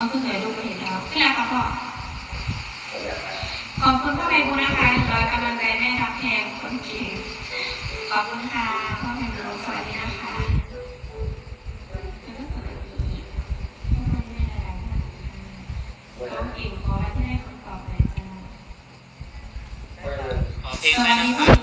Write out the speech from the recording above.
เอาขึ้นเลยลูกไม่เห็นแล้วขึ้นแล้วครับพ่อขอบคุณพ่อแม่บูนะคะรอยกำลังใจแม่รับแทนคนเก่งขอบคุณค่ะพ่อไพบูรูสวัสดีนะคะแม่ลท่าน้องอิ่ขอให้ได้คำตอบเลยจ้าอเพลงสหมวัสนะดีค่รับ